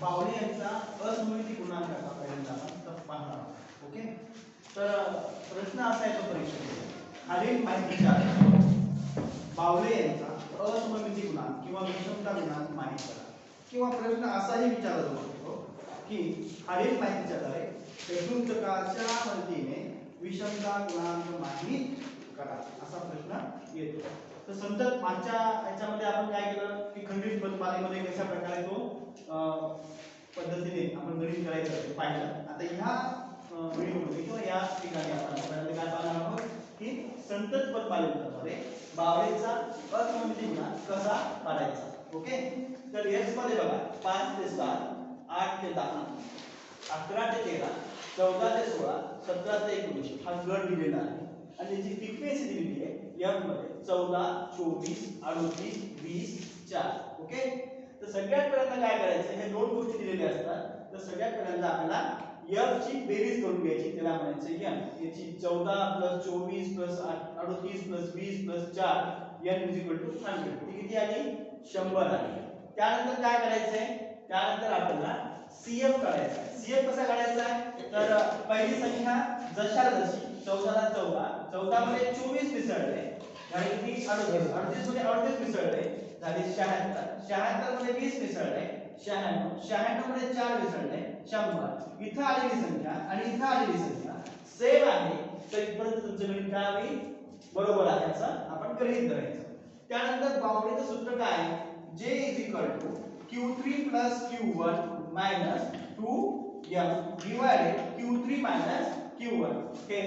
बावले यांचा असममिती गुणांक असा पहिल्यांदा आपण पाहणार आहोत. ओके? तर प्रश्न असा आहे तो परीक्षेमध्ये. खालील माहितीच्या पावले बावले यांचा असममिती गुणांक किंवा विषमता गुणांक माहीत करा. किंवा प्रश्न असाही विचारला जाऊ शकतो की खालील माहितीच्या द्वारे चतुर्थकाच्या मदतीने विषमता गुणांक माहीत असा प्रश्न येतो. तर समजा मागच्या याच्यामध्ये आपण काय केलं की खंडित पदमालेमध्ये कशा प्रकारे तो पद्धतीने आपण गणित करायचं ते पाहिलं. आता ह्या व्हिडिओमध्ये किंवा या ठिकाणी आपण काय पाहणार आहोत की संतत पदमालेमध्ये बावळेचा असममिती गुणांक कसा काढायचा? ओके? तर एक्समध्ये बघा पाच ते सात आठ ते दहा अकरा ते तेरा चौदा ते सोळा सतरा ते एकोणीस हा गट दिलेला आहे. आणि त्याची फ्रिक्वेन्सी दिलेली आहे एफमध्ये चौदा चोवीस अडोतीस वीस चार ओके तर सगळ्यात पहिल्यांदा काय करायचं? हे दोन गोष्टी दिलेल्या असतात. तर सगळ्यात पहिल्यांदा आपल्याला एफ ची बेरीज करून घ्यायची. त्याला म्हणायचं एम याची चौदा प्लस चोवीस प्लस अडोतीस प्लस वीस प्लस चार N is equal to hundred ती किती आली? शंभर आली. त्यानंतर काय करायचंय? त्यानंतर आपल्याला सीएफ काढायचा सीएफ कसा काढायचा? तर पहिली संख्या जशा जशी चौदाला चौदा चौदा मध्ये चोवीस मिसळले. झाले तीस अडतीस. अडतीसमध्ये अडतीस मिसळले. झाले शहात्तर. शहात्तरमध्ये वीस मिसळले. शहाण्णव. शहाण्णवमध्ये चार मिसळले. शंभर. इथं आलेली संख्या आणि इथं आलेली संख्या. सेम आहे. तर इथपर्यंत तुमचं गणित काय होईल? बरोबर आहे असं आपण गृहीत धरायचं. त्यानंतर बावडीचं सूत्र काय आहे? J is equal to Q3 plus Q1 minus 2M divided Q3 Q one हे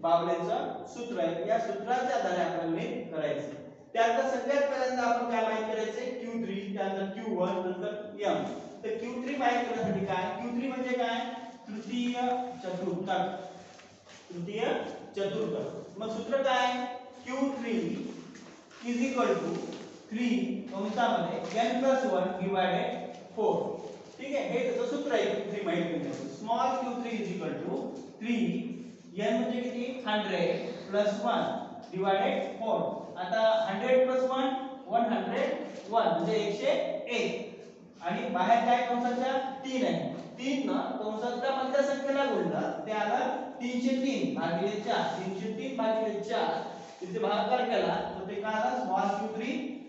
बावलेचं सूत्र आहे. या सूत्राच्या आधारे आपण हे करायचं. त्यानंतर सगळ्यात पहिल्यांदा आपण काय माहीत करायचंय Q3 त्यानंतर Q1 नंतर एम तर Q3 माहीत करण्यासाठी काय? क्यू थ्री म्हणजे काय? तृतीय चतुर्थक. तृतीय चतुर्थक. मग सूत्र काय? Q three is equal to three कंसामध्ये N plus one divided four ठीक आहे? हे त्याचं सूत्र आहे Q3 माहीत करण्याचं small q3 is equal to 3 n म्हणजे किती? 100 प्लस 1 डिवायडेड 4 आता 100 प्लस 1 101 म्हणजे 101 आणि बाहेर काय कंसाच्या? 3 आहे. 3 ना कंसाच्या मधल्या संख्येला गुणला ते आला 303 भागिले 4 303 भागिले 4 तिथे भागाकार केला तर ते काय आला? स्मॉल q3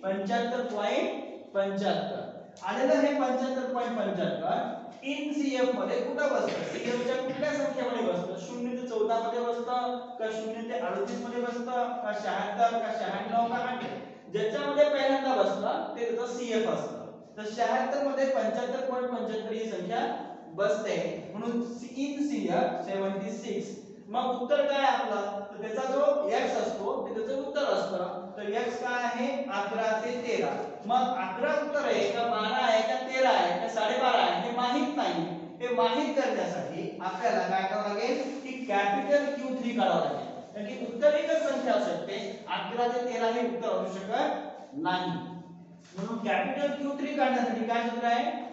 75.75 आलेलं हे पंच्याहत्तर पॉईंट पंच्याहत्तर इन सीएफमध्ये कुठं बसतं? सीएफ च्या कुठल्या संख्येमध्ये बसतं? शून्य ते चौदा मध्ये बसतं का शून्य ते अडतीसमध्ये बसतं का शहात्तर का शहाण्णव का आठ ज्याच्यामध्ये पहिल्यांदा बसतं ते त्याचं सीएफ असतं. तर शहात्तरमध्ये पंच्याहत्तर पॉईंट पंच्याहत्तर ही संख्या बसते. म्हणून in C F seventy six मग उत्तर काय आपलं? तर त्याचा जो एक्स असतो ते त्याचं उत्तर असतं. तर एक्स काय आहे? 11 ते 13 मग 11 उत्तर आहे का 12 आहे का 13 आहे का 12.5 आहे हे माहीत नाही. हे माहीत करण्यासाठी आपल्याला काय करावं लागेल? की कॅपिटल क्यू थ्री काढावं लागेल. कारण की उत्तर एकच संख्या असू शकते. 11 ते 13 हे उत्तर असू शकत नाही. म्हणून कॅपिटल क्यू थ्री काढण्यासाठी काय सूत्र आहे?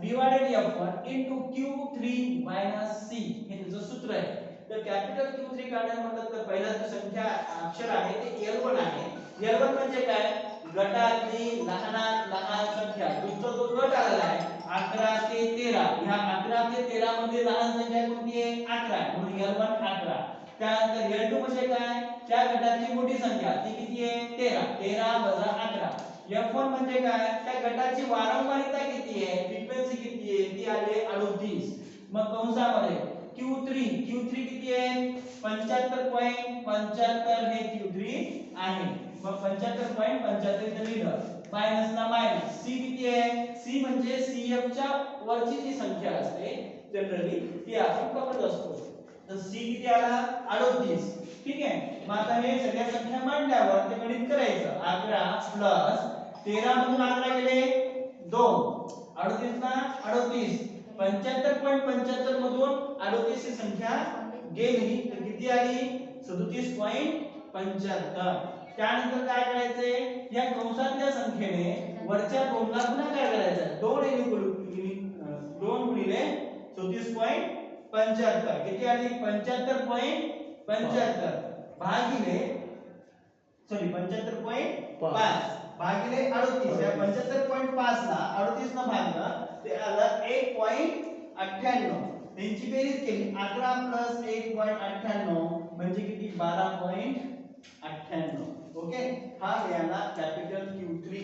L1 L2 L1 divided F1 into Q3 C हे त्याचं सूत्र आहे. तर कॅपिटल Q3 काढण्याचं म्हटलं तर पहिला जो संख्या अक्षर आहे ते एल वन आहे. एल वन म्हणजे काय? गटातली लहानात लहान संख्या. तुमचा जो गट आलेला आहे 11 ते 13 ह्या 11 ते 13 मध्ये लहान संख्या कोणती आहे? 11 म्हणून L1 11 त्यानंतर एल टू म्हणजे काय? त्या गटाची मोठी संख्या. ती किती आहे? 13 13 वजा अकरा. 11 F1 म्हणजे काय? त्या गटाची वारंवारिता किती आहे? फ्रिक्वेन्सी किती आहे? ती आली आहे 38 मग कंसामध्ये Q3 Q3 किती आहे? 75.75 हे Q3 आहे. मग 75.75 इथे लिहिलं. मायनस ना मायनस सी किती आहे? सी म्हणजे एफ च्या वरची जी संख्या असते जनरली ती आपण पकडत असतो. तर सी किती आला? 38 ठीक आहे? मग आता हे सगळ्या संख्या मांडल्यावर ते गणित करायचं. 11 प्लस 13 मधून 11 गेले 2 38 ना? 38 75.75 मधून 38 ही संख्या गेली. तर किती आली? 37.75 त्यानंतर काय करायचंय? या कंसातल्या संख्येने वरच्या दोनला गुणाकार करायचा दोन दोन गुणिले 37.75 किती आली? 75.75 भागिले सॉरी 75.5 भागिले अडतीस. या पंच्याहत्तर पॉईंट पाच ला अडतीस न भागलं ते आलं एक पॉईंट अठ्ठ्याण्णव. त्यांची बेरीज केली. अकरा प्लस एक पॉईंट अठ्ठ्याण्णव म्हणजे किती? बारा पॉईंट अठ्ठ्याण्णव. ओके हा मिळाला कॅपिटल क्यू थ्री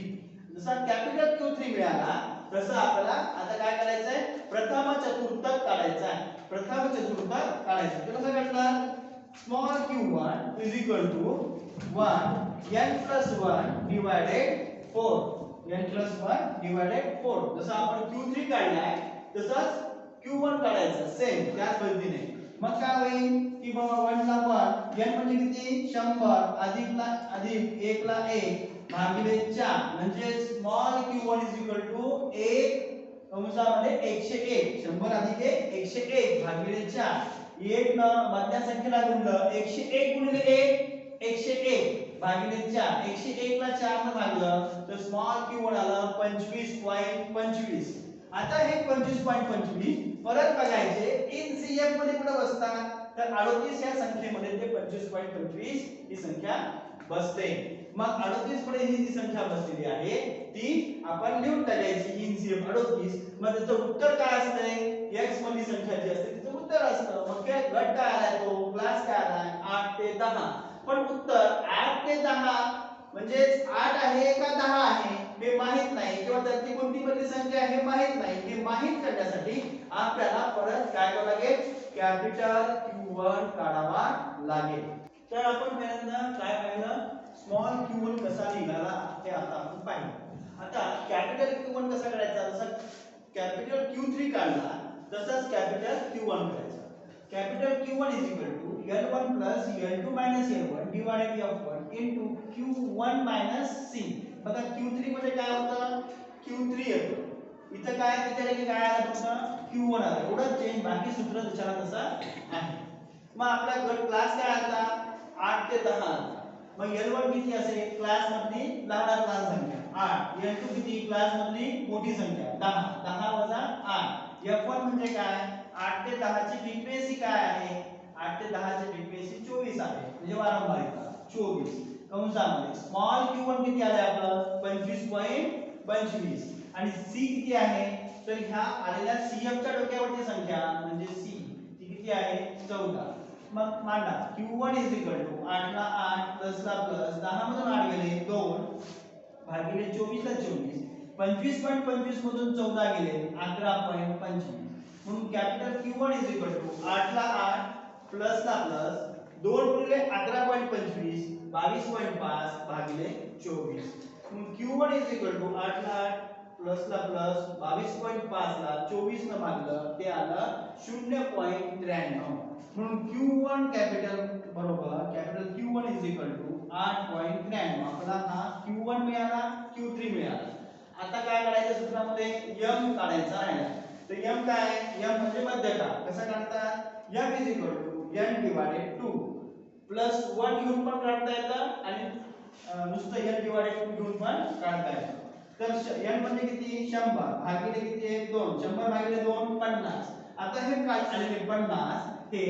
जसा कॅपिटल क्यू थ्री मिळाला तसं आपल्याला आता काय करायचंय? प्रथम चतुर्थक काढायचा आहे प्रथम चतुर्थक काढायचं. तर कसं काढणार small Q one is equal to one N plus one divided four N plus one divided four जसं आपण क्यू थ्री काढलाय तसंच क्यू वन काढायचं. सेम त्याच पद्धतीने. मग काय होईल? की बाबा वन वन एन म्हणजे किती? शंभर. अधिक ला अधिक एक ला एक भागिले चार. म्हणजे small Q one is equal to एक कंसामध्ये एकशे एक. शंभर अधिक एक एकशे एक भागिले चार. एक न मधल्या संख्येला गुणलं एकशे एक गुणिले एक एकशे एक. भागिले चार एकशे एक ला चार न भागलं तर स्मॉल क्यू आलं पंचवीस पॉईंट पंचवीस. आता हे पंचवीस पॉईंट पंचवीस परत बघायचे. इन सीएफमध्ये कुठे बसतात? तर अडोतीस या संख्येमध्ये ते पंचवीस पॉईंट पंचवीस ही संख्या बसते. मग अडोतीस पुढे ही जी संख्या बसलेली आहे ती आपण लिहून टाकायची. इन सीएफ अडोतीस. मग त्याचं उत्तर काय असतंय? एक्स मधली संख्या जी असते तिचं उत्तर असतं. मग काय गट काय आलाय तो क्लास काय आलाय? आठ ते दहा. पण उत्तर आठ ते दहा. म्हणजे आठ आहे का दहा आहे हे माहीत नाही. किंवा त्यातली कोणती मधली संख्या आहे माहीत नाही. हे माहीत करण्यासाठी आपल्याला परत काय करावं लागेल? कॅपिटल क्यू वन काढावा लागेल. तर आपण पहिल्यांदा काय पाहिलं? स्मॉल क्यू वन कसा निघाला हे आता आपण पाहिलं. आता कॅपिटल क्यू वन कसा करायचा जसा कॅपिटल क्यू थ्री काढला तसाच कॅपिटल क्यू वन करायचा capital Q one is equal to L one plus L two minus L one divided F one into Q one minus C बघा Q three मध्ये काय होतं? क्यू थ्री येतो. इथं काय तिथे काय आलं तुमचं? क्यू वन आलं. एवढं चेंज बाकी सूत्र त्याच्याला तसं आहे. मग आपला गट क्लास काय आला आठ ते दहा. मग एल वन किती असेल? क्लास मधली लहान लहान संख्या. आठ. एल टू किती? क्लास मधली मोठी संख्या. दहा. दहा वजा आठ. एफ वन म्हणजे काय? आठ ते दहाची फ्रिक्वेन्सी काय आहे? आठ ते दहाची फ्रिक्वेन्सी चोवीस आहे. म्हणजे वारंवारिता. चोवीस. कंसामध्ये स्मॉल क्यू वन किती आलाय आपलं पंचवीस पॉईंट पंचवीस. आणि सी किती आहे? तर ह्या आलेल्या सीएफ च्या डोक्यावरची संख्या म्हणजे सी ती किती आहे? चौदा. मग मांडा. Q one is equal to आठला आठ प्लस ला प्लस दहा मधून आठ गेले दोन. भागिले चोवीस ला चोवीस. पंचवीस पॉईंट पंचवीस मधून चौदा गेले अकरा पॉईंट पंचवीस. म्हणून capital Q one is equal to आठला आठ प्लस ला प्लस दोन गुणिले अकरा पॉईंट पंचवीस बावीस पॉईंट पाच भागिले चोवीस. म्हणून Q one is equal to आठ ला आठ प्लस ला प्लस बावीस पॉईंट पाच ला चोवीस न भागलं ते आलं शून्य पॉईंट त्र्याण्णव. म्हणून क्यू वन कॅपिटल बरोबर capital Q one is equal to आठ पॉईंट त्र्याण्णव. आपला हा क्यू वन मिळाला क्यू थ्री मिळाला. आता काय काढायचं सूत्रामध्ये? यम काढायचा राहिला. तर यम काय? यम म्हणजे मध्यका कसा काढतात M is equal to N divided two plus one घेऊन पण काढता येतं आणि नुसतं एन डिवायडेड टू घेऊन पण काढता येतं. तर एन म्हणजे किती? शंभर. भागिले किती आहे? दोन. शंभर भागिले दोन पन्नास. आता हे काय आलेले पन्नास. हे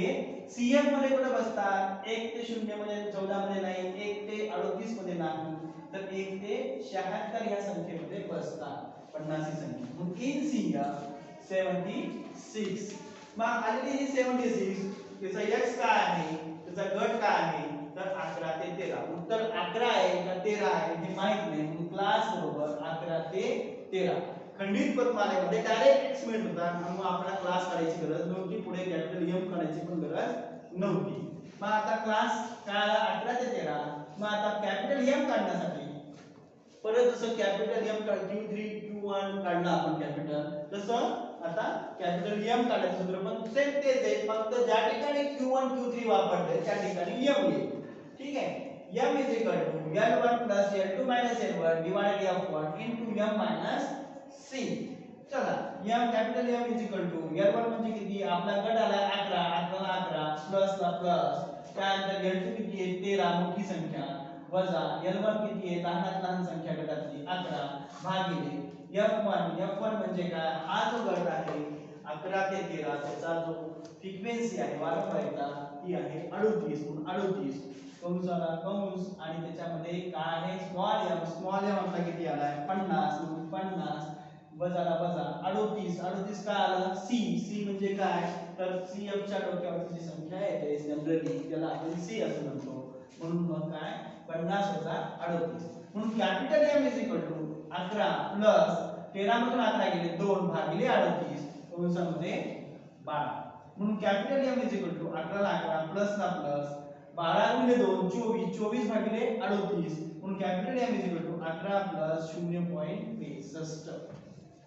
सीएममध्ये कुठे बसतात? एक ते शून्यमध्ये चौदा मध्ये नाही. एक ते अडतीसमध्ये नाही. तर एक ते शहात्तर या संख्येमध्ये बसतात. पन्नास ही संख्या. मग इन सीएफ सेवन्टी सिक्स मग आलेली ही सेवन्टी सिक्स त्याचा एक्स काय आहे? त्याचा गट काय आहे? तर अकरा ते तेरा. उत्तर अकरा आहे का तेरा आहे हे माहीत नाही. म्हणून क्लास बरोबर अकरा ते तेरा. खंडित पदमालेमध्ये डायरेक्ट एक्स मिळत होता. म्हणून मग आपल्याला क्लास काढायची गरज नव्हती. पुढे कॅपिटल एम काढायची पण गरज नव्हती. मग आता क्लास काय? आला अकरा ते तेरा. मग आता कॅपिटल एम काढण्यासाठी. परत जसं capital M Q three Q one काढलं आपण कॅपिटल तसं आता कॅपिटल एम काढायचं सूत्र पण सेम तेच आहे. फक्त ज्या ठिकाणी क्यू वन क्यू थ्री वापरले त्या ठिकाणी एम येईल ठीक आहे? M is equal to L one plus L two minus L one divided F one into M minus C चला M capital M is equal to L one म्हणजे किती? आपला गट आला अकरा. अकरा अकरा प्लस ला प्लस त्यानंतर एल टू किती आहे? तेरा. मोठी संख्या. वजा एल वन किती आहे? लहानात लहान संख्या गटातली अकरा. भागिले एफ वन एफ वन म्हणजे काय? हा जो गट आहे अकरा ते तेरा त्याचा जो फ्रिक्वेन्सी आहे वारंवारिता ती आहे अडोतीस. अडोतीस अडोतीस कंसाला कंस आणि त्याच्यामध्ये काय आहे? स्मॉल एम स्मॉल एम आपला किती आलाय? पन्नास. पन्नास वजाला वजा अडोतीस. अडोतीस काय आला? सी सी म्हणजे काय? तर सी एमच्या डोक्यावरची जी संख्या येते जनरली त्याला आपण सी असं म्हणतो. म्हणून मग काय? पन्नास वजा अडोतीस. म्हणून capital M is equal to अकरा प्लस तेरा मधून अकरा गेले दोन भागिले अडतीस. कंसामध्ये बारा. म्हणून capital M is equal to अकराला अकरा प्लस ला प्लस बारा गुणिले दोन चोवीस. चोवीस भागिले अडोतीस. म्हणून capital M is equal to अकरा प्लस शून्य पॉईंट त्रेसष्ट.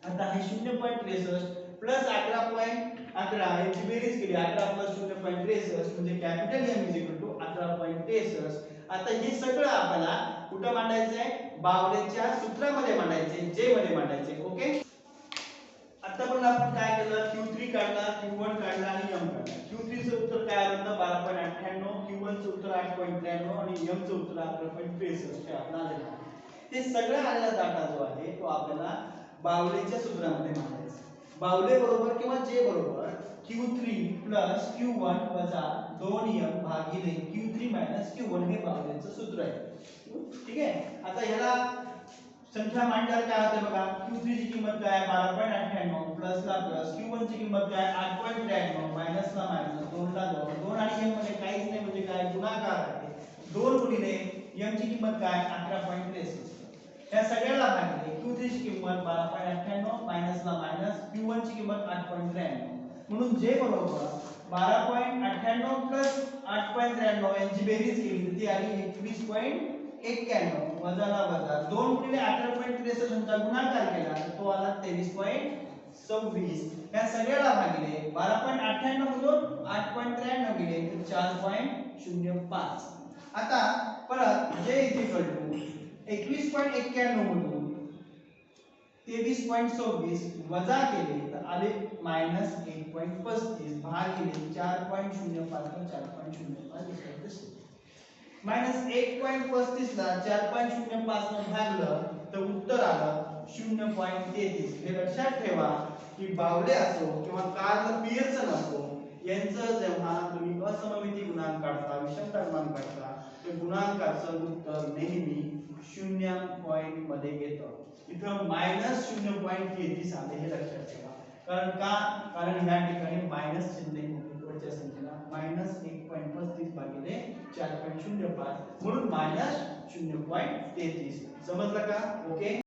आता हे शून्य पॉईंट त्रेसष्ट प्लस अकरा पॉईंट अकरा याची बेरीज केली. अकरा प्लस शून्य पॉईंट त्रेसष्ट म्हणजे capital M is equal to अकरा पॉईंट त्रेसष्ट. आता हे सगळं आपल्याला कुठं मांडायचंय? बावलेच्या सूत्रामध्ये मांडायचे जे मध्ये मांडायचे ओके? आतापर्यंत आपण काय केलं? क्यू थ्री काढला क्यू वन काढला आणि एम काढला. Q3 चं उत्तर काय आलं होतं? 12.98 Q1 चं उत्तर 8.93 आणि M चं उत्तर 11.63 हे आपलं आलेलं आलेला ते सगळा आलेला डाटा जो आहे तो आपल्याला बावलेच्या सूत्रामध्ये मांडायचा बावले बरोबर किंवा जे बरोबर Q three plus Q one वजा दोन एम भागिले क्यू मायनस क्यू वन हे बाहुल्यांचं सूत्र आहे. ठीक आहे? आता ह्याला संख्या मांडल्यावर काय होते बघा? क्यू थ्रीची किंमत काय बारा पॉईंट अठ्ठ्याण्णव प्लसला प्लस क्यू वनची किंमत काय आठ पॉईंट त्र्याण्णव मायनसला मायनस दोनला दोन. दोन आणि एममध्ये काहीच नाही म्हणजे काय? गुणाकार आहे. दोन गुणिले एमची किंमत काय? अठरा पॉईंट त्रेसष्ट. या सगळ्याला भागले क्यू थ्रीची किंमत बारा पॉईंट अठ्ठ्याण्णव मायनस ला मायनस क्यू वनची किंमत आठ पॉईंट त्र्याण्णव. म्हणून जे बरोबर 12.98 प्लस 8.93 यांची बेरीज केली तर ती आली 21. एक्क्याण्णव वजाला वजा. दोन गुणिले अठरा पॉईंट त्रेसष्टचा गुणाकार केला तर तो आला तेवीस पॉईंट सव्वीस. या सगळ्याला भागिले बारा पॉईंट अठ्ठ्याण्णव मधून आठ पॉईंट त्र्याण्णव गेले तर चार पॉईंट शून्य पाच. आता परत जे इथे टू एकवीस पॉईंट एक्क्याण्णव मधून तेवीस पॉईंट सव्वीस वजा केले तर आले मायनस एक. पॉईंट पस्तीस भागिले चार पॉईंट शून्य पाच चार पॉईंट शून्य पाच मायनस एक पॉईंट पस्तीस ला चार पॉईंट शून्य पाच न भागलं तर उत्तर आलं शून्य पॉईंट तेहतीस. हे लक्षात ठेवा की बावडे असो किंवा कार्ल पियर्सन असो यांचं जेव्हा तुम्ही असममिती गुणांक काढता विषम गुणांक काढता ते गुणांकाचं उत्तर नेहमी शून्य पॉईंटमध्ये येतं. इथं मायनस शून्य पॉईंट तेहतीस आले हे लक्षात ठेवा. कारण का? कारण या ठिकाणी मायनस चिन्ह वरच्या संख्येला मायनस एक पॉईंट पस्तीस भागिले चार पॉईंट शून्य पाच. म्हणून मायनस शून्य पॉईंट तेहतीस. समजलं का? ओके